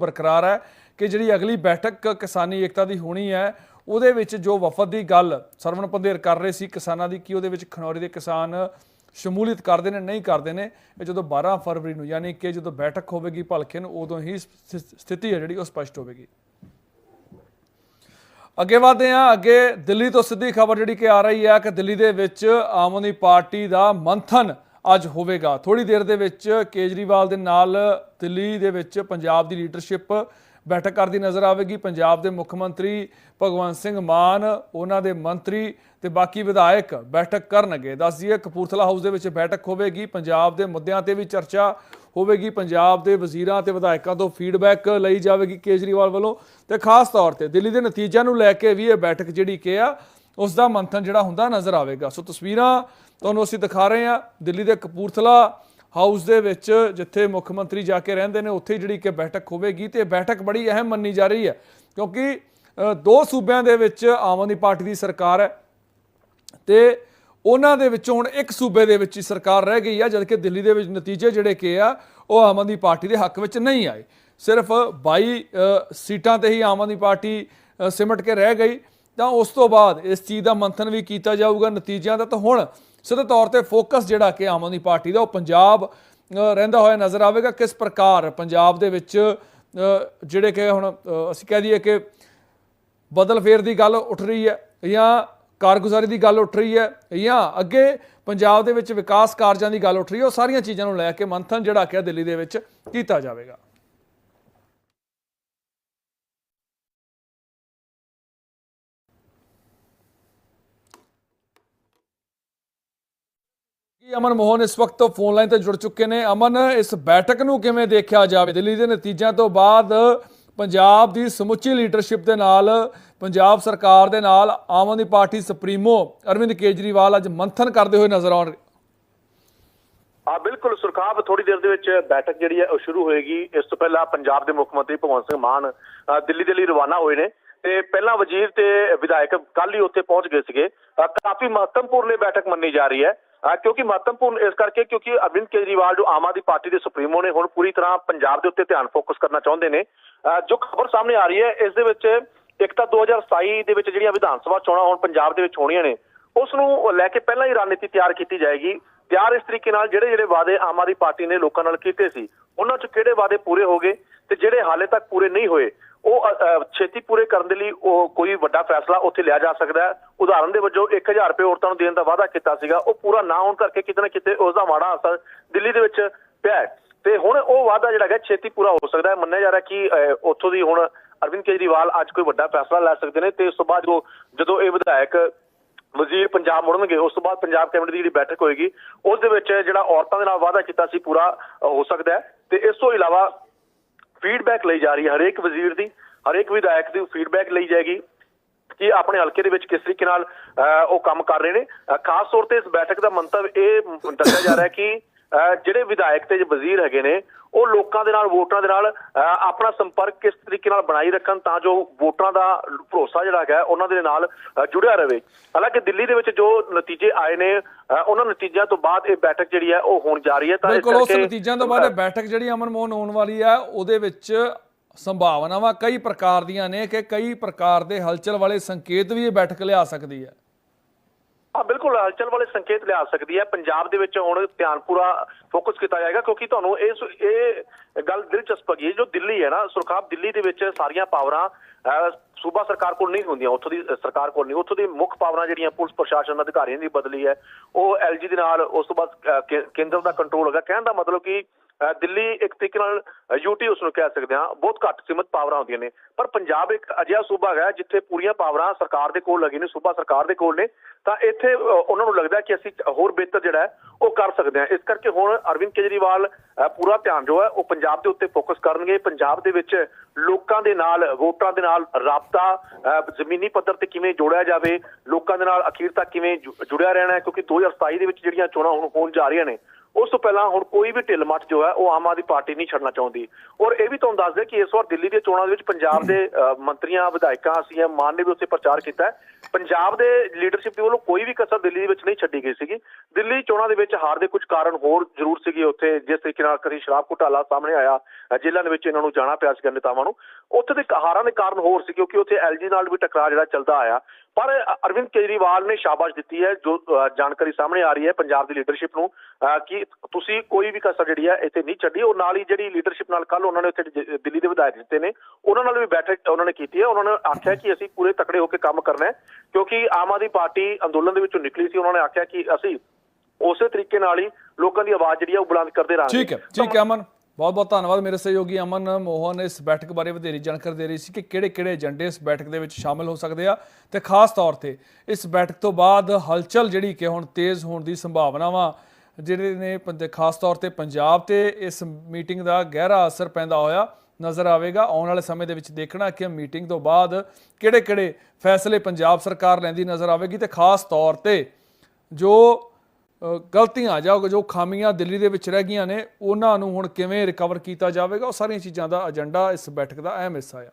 ਬਰਕਰਾਰ ਹੈ ਕਿ ਜਿਹੜੀ ਅਗਲੀ ਬੈਠਕ ਕਿਸਾਨੀ ਏਕਤਾ ਦੀ ਹੋਣੀ ਹੈ, ਉਹਦੇ ਵਿੱਚ ਜੋ ਵਫਦ ਦੀ ਗੱਲ ਸਰਵਣ ਪੰਧੇਰ ਕਰ ਰਹੇ ਸੀ ਕਿਸਾਨਾਂ ਦੀ, ਕਿ ਉਹਦੇ ਵਿੱਚ ਖਨੌਰੀ ਦੇ ਕਿਸਾਨ ਸ਼ਮੂਲੀਅਤ ਕਰਦੇ ਨੇ, ਨਹੀਂ ਕਰਦੇ ਨੇ, ਇਹ ਜਦੋਂ 12 ਫਰਵਰੀ ਨੂੰ, ਯਾਨੀ ਕਿ ਜਦੋਂ ਬੈਠਕ ਹੋਵੇਗੀ ਭਲਕੇ ਨੂੰ, ਉਦੋਂ ਹੀ ਸਥਿਤੀ ਹੈ ਜਿਹੜੀ ਉਹ ਸਪਸ਼ਟ ਹੋਵੇਗੀ। ਅੱਗੇ ਵਧਦੇ ਹਾਂ, ਅੱਗੇ ਦਿੱਲੀ ਤੋਂ ਸਿੱਧੀ ਖਬਰ ਜਿਹੜੀ ਕਿ ਆ ਰਹੀ ਹੈ ਕਿ ਦਿੱਲੀ ਦੇ ਵਿੱਚ ਆਮ ਆਦਮੀ ਪਾਰਟੀ ਦਾ ਮੰਥਨ ਅੱਜ ਹੋਵੇਗਾ। ਥੋੜੀ ਦੇਰ ਦੇ ਵਿੱਚ ਕੇਜਰੀਵਾਲ ਦੇ ਨਾਲ ਦਿੱਲੀ ਦੇ ਵਿੱਚ ਪੰਜਾਬ ਦੀ ਲੀਡਰਸ਼ਿਪ ਬੈਠਕ ਕਰਦੀ ਨਜ਼ਰ ਆਵੇਗੀ। ਪੰਜਾਬ ਦੇ ਮੁੱਖ ਮੰਤਰੀ ਭਗਵੰਤ ਸਿੰਘ ਮਾਨ, ਉਹਨਾਂ ਦੇ ਮੰਤਰੀ ਤੇ ਬਾਕੀ ਵਿਧਾਇਕ ਬੈਠਕ ਕਰਨਗੇ। ਦੱਸ ਦਈਏ, ਕਪੂਰਥਲਾ ਹਾਊਸ ਦੇ ਵਿੱਚ ਬੈਠਕ ਹੋਵੇਗੀ। ਪੰਜਾਬ ਦੇ ਮੁੱਦਿਆਂ ਤੇ ਵੀ ਚਰਚਾ ਹੋਵੇਗੀ। ਪੰਜਾਬ ਦੇ ਵਜ਼ੀਰਾਂ ਤੇ ਵਿਧਾਇਕਾਂ ਤੋਂ ਫੀਡਬੈਕ ਲਈ ਜਾਵੇਗੀ ਕੇਜਰੀਵਾਲ ਵੱਲੋਂ। ਤੇ ਖਾਸ ਤੌਰ ਤੇ ਦਿੱਲੀ ਦੇ ਨਤੀਜਿਆਂ ਨੂੰ ਲੈ ਕੇ ਵੀ ਇਹ ਬੈਠਕ ਜਿਹੜੀ ਕਿ ਆ ਉਸ ਦਾ ਮੰਥਨ ਜਿਹੜਾ ਹੁੰਦਾ ਨਜ਼ਰ ਆਵੇਗਾ। ਸੋ ਤਸਵੀਰਾਂ ਤੁਹਾਨੂੰ ਅਸੀਂ ਦਿਖਾ ਰਹੇ ਹਾਂ ਦਿੱਲੀ ਦੇ ਕਪੂਰਥਲਾ ਹਾਊਸ ਦੇ ਵਿੱਚ, ਜਿੱਥੇ ਮੁੱਖ ਮੰਤਰੀ ਜਾ ਕੇ ਰਹਿੰਦੇ ਨੇ, ਉੱਥੇ ਜਿਹੜੀ ਕਿ ਬੈਠਕ ਹੋਵੇਗੀ ਤੇ ਇਹ ਬੈਠਕ ਬੜੀ ਅਹਿਮ ਮੰਨੀ ਜਾ ਰਹੀ ਹੈ। ਕਿਉਂਕਿ ਦੋ ਸੂਬਿਆਂ ਦੇ ਵਿੱਚ ਆਮ ਆਦਮੀ ਪਾਰਟੀ ਦੀ ਸਰਕਾਰ ਹੈ ਤੇ ਉਹਨਾਂ ਦੇ ਵਿੱਚੋਂ ਹੁਣ ਇੱਕ ਸੂਬੇ ਦੇ ਵਿੱਚ ਹੀ ਸਰਕਾਰ ਰਹਿ ਗਈ ਆ, ਜਦਕਿ ਦਿੱਲੀ ਦੇ ਵਿੱਚ ਨਤੀਜੇ ਜਿਹੜੇ ਕਿ ਆ, ਉਹ ਆਮ ਆਦਮੀ ਪਾਰਟੀ ਦੇ ਹੱਕ ਵਿੱਚ ਨਹੀਂ ਆਏ। ਸਿਰਫ 22 ਸੀਟਾਂ ਤੇ ਹੀ ਆਮ ਆਦਮੀ ਪਾਰਟੀ ਸਿਮਟ ਕੇ ਰਹਿ ਗਈ। ਤਾਂ ਉਸ ਤੋਂ ਬਾਅਦ ਇਸ ਚੀਜ਼ ਦਾ ਮੰਥਨ ਵੀ ਕੀਤਾ ਜਾਊਗਾ ਨਤੀਜਿਆਂ ਦਾ। ਤਾਂ ਹੁਣ ਸਿੱਧੇ ਤੌਰ ਤੇ ਫੋਕਸ ਜਿਹੜਾ ਕਿ ਆਮ ਆਦਮੀ ਪਾਰਟੀ ਦਾ, ਉਹ ਪੰਜਾਬ ਰਹਿੰਦਾ ਹੋਇਆ ਨਜ਼ਰ ਆਵੇਗਾ। ਕਿਸ ਪ੍ਰਕਾਰ ਪੰਜਾਬ ਦੇ ਵਿੱਚ ਜਿਹੜੇ ਕਿ ਹੁਣ ਅਸੀਂ ਕਹਿ ਦਈਏ ਕਿ ਬਦਲ ਫੇਰ ਦੀ ਗੱਲ ਉੱਠ ਰਹੀ ਹੈ ਜਾਂ ਕਾਰਗੁਜ਼ਾਰੀ ਦੀ ਗੱਲ ਉੱਠ ਰਹੀ ਹੈ ਜਾਂ ਅੱਗੇ ਪੰਜਾਬ ਦੇ ਵਿੱਚ ਵਿਕਾਸ ਕਾਰਜਾਂ ਦੀ ਗੱਲ ਉੱਠ ਰਹੀ ਹੈ, ਉਹ ਸਾਰੀਆਂ ਚੀਜ਼ਾਂ ਨੂੰ ਲੈ ਕੇ ਮੰਥਨ ਜਿਹੜਾ ਕਿ ਦਿੱਲੀ ਦੇ ਵਿੱਚ ਕੀਤਾ ਜਾਵੇਗਾ। ਕੀ ਅਮਨ ਮੋਹਨ ਇਸ ਵਕਤ ਫੋਨ ਲਾਈਨ ਤੇ ਜੁੜ ਚੁੱਕੇ ਨੇ। ਅਮਨ, ਇਸ ਬੈਠਕ ਨੂੰ ਕਿਵੇਂ ਦੇਖਿਆ ਜਾਵੇ? ਦਿੱਲੀ ਦੇ ਨਤੀਜਿਆਂ ਤੋਂ ਬਾਅਦ ਪੰਜਾਬ ਦੀ ਸਮੁੱਚੀ ਲੀਡਰਸ਼ਿਪ ਦੇ ਨਾਲ, ਪੰਜਾਬ ਸਰਕਾਰ ਦੇ ਨਾਲ ਆਮ ਆਦਮੀ ਪਾਰਟੀ ਸੁਪਰੀਮੋ ਅਰਵਿੰਦ ਕੇਜਰੀਵਾਲ ਅੱਜ ਮੰਥਨ ਕਰਦੇ ਹੋਏ ਨਜ਼ਰ ਆਉਣ ਆ ਬਿਲਕੁਲ ਸੁਰਖਾਬ ਥੋੜੀ ਦੇਰ ਦੇ ਵਿੱਚ ਬੈਠਕ ਜਿਹੜੀ ਹੈ ਉਹ ਸ਼ੁਰੂ ਹੋਏਗੀ। ਇਸ ਤੋਂ ਪਹਿਲਾਂ ਪੰਜਾਬ ਦੇ ਮੁੱਖ ਮੰਤਰੀ ਭਗਵੰਤ ਸਿੰਘ ਮਾਨ ਦਿੱਲੀ ਦੇ ਲਈ ਰਵਾਨਾ ਹੋਏ ਨੇ। ਤੇ ਪਹਿਲਾਂ ਵਜ਼ੀਰ ਤੇ ਵਿਧਾਇਕ ਕੱਲ ਹੀ ਉੱਥੇ ਪਹੁੰਚ ਗਏ ਸੀਗੇ। ਕਾਫੀ ਮਹੱਤਵਪੂਰਨ ਇਹ ਬੈਠਕ ਮੰਨੀ ਜਾ ਰਹੀ ਹੈ। ਕਿਉਂਕਿ ਮਹੱਤਵਪੂਰਨ ਇਸ ਕਰਕੇ ਕਿਉਂਕਿ ਅਰਵਿੰਦ ਕੇਜਰੀਵਾਲ ਜੋ ਆਮ ਆਦਮੀ ਪਾਰਟੀ ਦੇ ਸੁਪਰੀਮੋ ਨੇ ਹੁਣ ਪੂਰੀ ਤਰ੍ਹਾਂ ਪੰਜਾਬ ਦੇ ਉੱਤੇ ਧਿਆਨ ਫੋਕਸ ਕਰਨਾ ਚਾਹੁੰਦੇ ਨੇ। ਜੋ ਖਬਰ ਸਾਹਮਣੇ ਆ ਰਹੀ ਹੈ, ਇਸ ਦੇ ਵਿੱਚ ਇੱਕ ਤਾਂ 2027 ਦੇ ਵਿੱਚ ਜਿਹੜੀਆਂ ਵਿਧਾਨ ਸਭਾ ਚੋਣਾਂ ਹੁਣ ਪੰਜਾਬ ਦੇ ਵਿੱਚ ਹੋਣੀਆਂ ਨੇ, ਉਸ ਨੂੰ ਲੈ ਕੇ ਪਹਿਲਾਂ ਹੀ ਰਣਨੀਤੀ ਤਿਆਰ ਕੀਤੀ ਜਾਏਗੀ। ਤਿਆਰ ਇਸ ਤਰੀਕੇ ਨਾਲ ਜਿਹੜੇ ਜਿਹੜੇ ਵਾਅਦੇ ਆਮ ਆਦਮੀ ਪਾਰਟੀ ਨੇ ਲੋਕਾਂ ਨਾਲ ਕੀਤੇ ਸੀ, ਉਹਨਾਂ 'ਚ ਕਿਹੜੇ ਵਾਅਦੇ ਪੂਰੇ ਹੋ ਗਏ ਤੇ ਜਿਹੜੇ ਹਾਲੇ ਤੱਕ ਪੂਰੇ ਨਹੀਂ ਹੋਏ ਉਹ ਛੇਤੀ ਪੂਰੇ ਕਰਨ ਦੇ ਲਈ ਉਹ ਕੋਈ ਵੱਡਾ ਫੈਸਲਾ ਉੱਥੇ ਲਿਆ ਜਾ ਸਕਦਾ ਹੈ। ਉਦਾਹਰਨ ਦੇ ਵਜੋਂ 1000 ਰੁਪਏ ਔਰਤਾਂ ਨੂੰ ਦੇਣ ਦਾ ਵਾਅਦਾ ਕੀਤਾ ਸੀਗਾ। ਉਹ ਪੂਰਾ ਨਾ ਹੋਣ ਕਰਕੇ ਕਿਤੇ ਨਾ ਕਿਤੇ ਉਸ ਦਾ ਮਾੜਾ ਅਸਰ ਦਿੱਲੀ ਦੇ ਵਿੱਚ ਪਿਆ ਤੇ ਹੁਣ ਉਹ ਵਾਅਦਾ ਜਿਹੜਾ ਹੈ ਛੇਤੀ ਪੂਰਾ ਹੋ ਸਕਦਾ ਹੈ। ਮੰਨਿਆ ਜਾ ਰਿਹਾ ਕਿ ਉੱਥੋਂ ਦੀ ਹੁਣ ਅਰਵਿੰਦ ਕੇਜਰੀਵਾਲ ਅੱਜ ਕੋਈ ਵੱਡਾ ਫੈਸਲਾ ਲੈ ਸਕਦੇ ਨੇ। ਤੇ ਉਸ ਤੋਂ ਬਾਅਦ ਜੋ, ਜਦੋਂ ਇਹ ਵਿਧਾਇਕ ਵਜ਼ੀਰ ਪੰਜਾਬ ਮੁੜਨਗੇ, ਉਸ ਤੋਂ ਬਾਅਦ ਪੰਜਾਬ ਕੈਬਨਿਟ ਦੀ ਜਿਹੜੀ ਬੈਠਕ ਹੋਏਗੀ, ਉਸ ਦੇ ਵਿੱਚ ਜਿਹੜਾ ਔਰਤਾਂ ਦੇ ਨਾਲ ਵਾਅਦਾ ਕੀਤਾ ਸੀ, ਪੂਰਾ ਹੋ ਸਕਦਾ ਹੈ। ਤੇ ਇਸ ਤੋਂ ਇਲਾਵਾ ਫੀਡਬੈਕ ਲਈ ਜਾ ਰਹੀ ਹੈ ਹਰੇਕ ਵਜ਼ੀਰ ਦੀ ਹਰੇਕ ਵਿਧਾਇਕ ਦੀ ਫੀਡਬੈਕ ਲਈ ਜਾਏਗੀ ਕਿ ਆਪਣੇ ਹਲਕੇ ਦੇ ਵਿੱਚ ਕਿਸ ਤਰੀਕੇ ਨਾਲ ਅ, ਉਹ ਕੰਮ ਕਰ ਰਹੇ ਨੇ। ਖਾਸ ਤੌਰ ਤੇ ਇਸ ਬੈਠਕ ਦਾ ਮੰਤਵ ਇਹ ਦੱਸਿਆ ਜਾ ਰਿਹਾ ਹੈ ਕਿ ਅ, ਜਿਹੜੇ ਵਿਧਾਇਕ ਤੇ ਵਜ਼ੀਰ ਹੈਗੇ ਨੇ ਉਹ ਲੋਕਾਂ ਦੇ ਨਾਲ ਵੋਟਰਾਂ ਦੇ ਨਾਲ ਆਪਣਾ ਸੰਪਰਕ ਕਿਸ ਤਰੀਕੇ ਨਾਲ ਬਣਾਈ ਰੱਖਣ ਤਾਂ ਜੋ ਵੋਟਰਾਂ ਦਾ ਭਰੋਸਾ ਜਿਹੜਾ ਹੈਗਾ ਉਹਨਾਂ ਦੇ ਨਾਲ ਜੁੜਿਆ ਰਹੇ। ਹਾਲਾਂਕਿ ਦਿੱਲੀ ਦੇ ਵਿੱਚ ਜੋ ਨਤੀਜੇ ਆਏ ਨੇ ਉਹਨਾਂ ਨਤੀਜਿਆਂ ਤੋਂ ਬਾਅਦ ਇਹ ਬੈਠਕ ਜਿਹੜੀ ਹੈ ਉਹ ਹੋਣ ਜਾ ਰਹੀ ਹੈ ਤਾਂ ਇਸ ਬਿਲਕੁਲ ਉਸ ਨਤੀਜਿਆਂ ਤੋਂ ਬਾਅਦ ਇਹ ਬੈਠਕ ਜਿਹੜੀ ਅਮਨ ਮੋਹਨ ਹੋਣ ਵਾਲੀ ਹੈ ਉਹਦੇ ਵਿੱਚ ਸੰਭਾਵਨਾਵਾਂ ਕਈ ਪ੍ਰਕਾਰ ਦੀਆਂ ਨੇ ਕਿ ਕਈ ਪ੍ਰਕਾਰ ਦੇ ਹਲਚਲ ਵਾਲੇ ਸੰਕੇਤ ਵੀ ਇਹ ਬੈਠਕ ਲਿਆ ਸਕਦੀ ਹੈ। ਹਾਂ ਬਿਲਕੁਲ ਹਲਚਲ ਵਾਲੇ ਸੰਕੇਤ ਲਿਆ ਸਕਦੀ ਹੈ। ਪੰਜਾਬ ਦੇ ਵਿੱਚ ਹੁਣ ਧਿਆਨ ਪੂਰਾ ਫੋਕਸ ਕੀਤਾ ਜਾਏਗਾ ਕਿਉਂਕਿ ਤੁਹਾਨੂੰ ਇਸ ਇਹ ਗੱਲ ਦਿਲਚਸਪ ਹੈਗੀ ਹੈ, ਜੋ ਦਿੱਲੀ ਹੈ ਨਾ ਸੁਰਖਾਬ ਦਿੱਲੀ ਦੇ ਵਿੱਚ ਸਾਰੀਆਂ ਪਾਵਰਾਂ ਅਹ, ਸੂਬਾ ਸਰਕਾਰ ਕੋਲ ਨਹੀਂ ਹੁੰਦੀਆਂ, ਉੱਥੋਂ ਦੀ ਸਰਕਾਰ ਕੋਲ ਨਹੀਂ। ਉੱਥੋਂ ਦੀ ਮੁੱਖ ਪਾਵਰਾਂ ਜਿਹੜੀਆਂ ਪੁਲਿਸ ਪ੍ਰਸ਼ਾਸਨ ਅਧਿਕਾਰੀਆਂ ਦੀ ਬਦਲੀ ਹੈ, ਉਹ ਐਲਜੀ ਦੇ ਨਾਲ, ਉਸ ਤੋਂ ਬਾਅਦ ਕੇਂਦਰ ਦਾ ਕੰਟਰੋਲ ਹੈਗਾ। ਕਹਿਣ ਦਾ ਮਤਲਬ ਕਿ ਦਿੱਲੀ ਇੱਕ ਤਰੀਕੇ ਨਾਲ ਯੂਟੀ ਉਸ ਨੂੰ ਕਹਿ ਸਕਦੇ ਹਾਂ, ਬਹੁਤ ਘੱਟ ਸੀਮਤ ਪਾਵਰਾਂ ਹੁੰਦੀਆਂ ਨੇ। ਪਰ ਪੰਜਾਬ ਇੱਕ ਅਜਿਹਾ ਸੂਬਾ ਹੈ ਜਿੱਥੇ ਪੂਰੀਆਂ ਪਾਵਰਾਂ ਸਰਕਾਰ ਦੇ ਕੋਲ ਲੱਗੀ ਨੇ, ਸੂਬਾ ਸਰਕਾਰ ਦੇ ਕੋਲ ਨੇ। ਤਾਂ ਇੱਥੇ ਉਹਨਾਂ ਨੂੰ ਲੱਗਦਾ ਕਿ ਅਸੀਂ ਹੋਰ ਬਿਹਤਰ ਜਿਹੜਾ ਉਹ ਕਰ ਸਕਦੇ ਹਾਂ ਇਸ ਕਰਕੇ ਹੁਣ ਅਰਵਿੰਦ ਕੇਜਰੀਵਾਲ ਪੂਰਾ ਧਿਆਨ ਜੋ ਹੈ ਉਹ ਪੰਜਾਬ ਦੇ ਉੱਤੇ ਫੋਕਸ ਕਰਨਗੇ। ਪੰਜਾਬ ਦੇ ਵਿੱਚ ਲੋਕਾਂ ਦੇ ਨਾਲ ਵੋਟਰਾਂ ਦੇ ਨਾਲ ਰਾਬਤਾ ਅਹ, ਜ਼ਮੀਨੀ ਪੱਧਰ ਤੇ ਕਿਵੇਂ ਜੋੜਿਆ ਜਾਵੇ ਲੋਕਾਂ ਦੇ ਨਾਲ ਅਖੀਰ ਤੱਕ ਕਿਵੇਂ ਜੁੜਿਆ ਰਹਿਣਾ ਹੈ ਕਿਉਂਕਿ 2027 ਦੇ ਵਿੱਚ ਜਿਹੜੀਆਂ ਚੋਣਾਂ ਹੁਣ ਹੋਣ ਜਾ ਰਹੀਆਂ ਨੇ ਉਸ ਤੋਂ ਪਹਿਲਾਂ ਹੁਣ ਕੋਈ ਵੀ ਢਿੱਲ ਮੱਠ ਜੋ ਹੈ ਉਹ ਆਮ ਆਦਮੀ ਪਾਰਟੀ ਨਹੀਂ ਛੱਡਣਾ ਚਾਹੁੰਦੀ। ਔਰ ਇਹ ਵੀ ਤੁਹਾਨੂੰ ਦੱਸ ਦੇ ਕਿ ਇਸ ਵਾਰ ਦਿੱਲੀ ਦੀਆਂ ਚੋਣਾਂ ਦੇ ਵਿੱਚ ਪੰਜਾਬ ਦੇ ਮੰਤਰੀਆਂ ਵਿਧਾਇਕਾਂ ਸੀਐਮ ਮਾਨ ਨੇ ਵੀ ਉੱਥੇ ਪ੍ਰਚਾਰ ਕੀਤਾ ਪੰਜਾਬ ਦੇ ਲੀਡਰਸ਼ਿਪ ਦੇ ਵੱਲੋਂ ਕੋਈ ਵੀ ਕਸਰ ਦਿੱਲੀ ਦੇ ਵਿੱਚ ਨਹੀਂ ਛੱਡੀ ਗਈ ਸੀਗੀ। ਦਿੱਲੀ ਚੋਣਾਂ ਦੇ ਵਿੱਚ ਹਾਰ ਦੇ ਕੁਝ ਕਾਰਨ ਹੋਰ ਜ਼ਰੂਰ ਸੀਗੇ ਉੱਥੇ ਜਿਸ ਤਰੀਕੇ ਨਾਲ ਕਦੀ ਸ਼ਰਾਬ ਘੁਟਾਲਾ ਸਾਹਮਣੇ ਆਇਆ ਅ, ਦੇ ਵਿੱਚ ਇਹਨਾਂ ਨੂੰ ਜਾਣਾ ਪਿਆ ਸੀਗਾ ਨੇਤਾਵਾਂ ਨੂੰ। ਉੱਥੇ ਦੇ ਹਾਰਾਂ ਦੇ ਕਾਰਨ ਹੋਰ ਸੀ ਕਿਉਂਕਿ ਉੱਥੇ ਐਲਜੀ ਨਾਲ ਵੀ ਟਕਰਾਅ ਜਿਹੜਾ ਚੱਲਦਾ ਆਇਆ। ਪਰ ਅਰਵਿੰਦ ਕੇਜਰੀਵਾਲ ਨੇ ਸ਼ਾਬਾਸ਼ ਦਿੱਤੀ ਹੈ, ਜੋ ਜਾਣਕਾਰੀ ਸਾਹਮਣੇ ਆ ਰਹੀ ਹੈ ਪੰਜਾਬ ਦੀ ਲੀਡਰਸ਼ਿਪ ਨੂੰ ਕਿ ਤੁਸੀਂ ਕੋਈ ਵੀ ਕਸਰ ਜਿਹੜੀ ਹੈ ਇੱਥੇ ਨਹੀਂ ਛੱਡੀ। ਔਰ ਨਾਲ ਹੀ ਜਿਹੜੀ ਲੀਡਰਸ਼ਿਪ ਨਾਲ ਕੱਲ ਉਹਨਾਂ ਨੇ ਉੱਥੇ ਦਿੱਲੀ ਦੇ ਵਿਧਾਇਕ ਦਿੱਤੇ ਨੇ। ਉਹਨਾਂ ਨਾਲ ਵੀ ਬੈਠਕ ਉਹਨਾਂ ਨੇ ਕੀਤੀ ਹੈ। ਉਹਨਾਂ ਨੇ ਆਖਿਆ ਕਿ ਅਸੀਂ ਪੂਰੇ ਤਕੜੇ ਹੋ ਕੇ ਕੰਮ ਕਰਨਾ ਹੈ, ਕਿਉਂਕਿ ਆਮ ਆਦਮੀ ਪਾਰਟੀ ਅੰਦੋਲਨ ਦੇ ਵਿੱਚੋਂ ਨਿਕਲੀ ਸੀ। ਉਹਨਾਂ ਨੇ ਆਖਿਆ ਕਿ ਅਸੀਂ ਉਸੇ ਤਰੀਕੇ ਨਾਲ ਹੀ ਲੋਕਾਂ ਦੀ ਆਵਾਜ਼ ਜਿਹੜੀ ਹੈ ਉਹ ਬੁਲੰਦ ਕਰਦੇ ਰਹਾਂਗੇ। ਠੀਕ ਹੈ ਠੀਕ ਹੈ ਅਮਨ। ਬਹੁਤ ਬਹੁਤ ਧੰਨਵਾਦ। ਮੇਰੇ ਸਹਿਯੋਗੀ ਅਮਨ ਮੋਹਨ ਇਸ ਬੈਠਕ ਬਾਰੇ ਵਧੇਰੀ ਜਾਣਕਾਰੀ ਦੇ ਰਹੀ ਸੀ ਕਿ ਕਿਹੜੇ ਕਿਹੜੇ ਏਜੰਡੇ ਇਸ ਬੈਠਕ ਦੇ ਵਿੱਚ ਸ਼ਾਮਲ ਹੋ ਸਕਦੇ ਆ ਤੇ ਖਾਸ ਤੌਰ ਤੇ ਇਸ ਬੈਠਕ ਤੋਂ ਬਾਅਦ ਹਲਚਲ ਜਿਹੜੀ ਕਿ ਹੁਣ ਤੇਜ਼ ਹੋਣ ਦੀ ਸੰਭਾਵਨਾਵਾਂ ਜਿਹੜੇ ਨੇ ਪੰਜ- ਖਾਸ ਤੌਰ ਤੇ ਪੰਜਾਬ ਤੇ ਇਸ ਮੀਟਿੰਗ ਦਾ ਗਹਿਰਾ ਅਸਰ ਪੈਂਦਾ ਹੋਇਆ ਨਜ਼ਰ ਆਵੇਗਾ। ਆਉਣ ਵਾਲੇ ਸਮੇਂ ਦੇ ਵਿੱਚ ਦੇਖਣਾ ਕਿ ਮੀਟਿੰਗ ਤੋਂ ਬਾਅਦ ਕਿਹੜੇ ਕਿਹੜੇ ਫੈਸਲੇ ਪੰਜਾਬ ਸਰਕਾਰ ਲੈਂਦੀ ਨਜ਼ਰ ਆਵੇਗੀ ਤੇ ਖਾਸ ਤੌਰ ਤੇ ਜੋ ਗਲਤੀਆਂ, ਜਾਂ ਜੋ ਖਾਮੀਆਂ ਦਿੱਲੀ ਦੇ ਵਿੱਚ ਰਹਿ ਗਈਆਂ ਨੇ, ਉਹਨਾਂ ਨੂੰ ਹੁਣ ਕਿਵੇਂ ਰਿਕਵਰ ਕੀਤਾ ਜਾਵੇਗਾ? ਉਹ ਸਾਰੀਆਂ ਚੀਜ਼ਾਂ ਦਾ ਏਜੰਡਾ ਇਸ ਬੈਠਕ ਦਾ ਅਹਿਮ ਹਿੱਸਾ ਆ।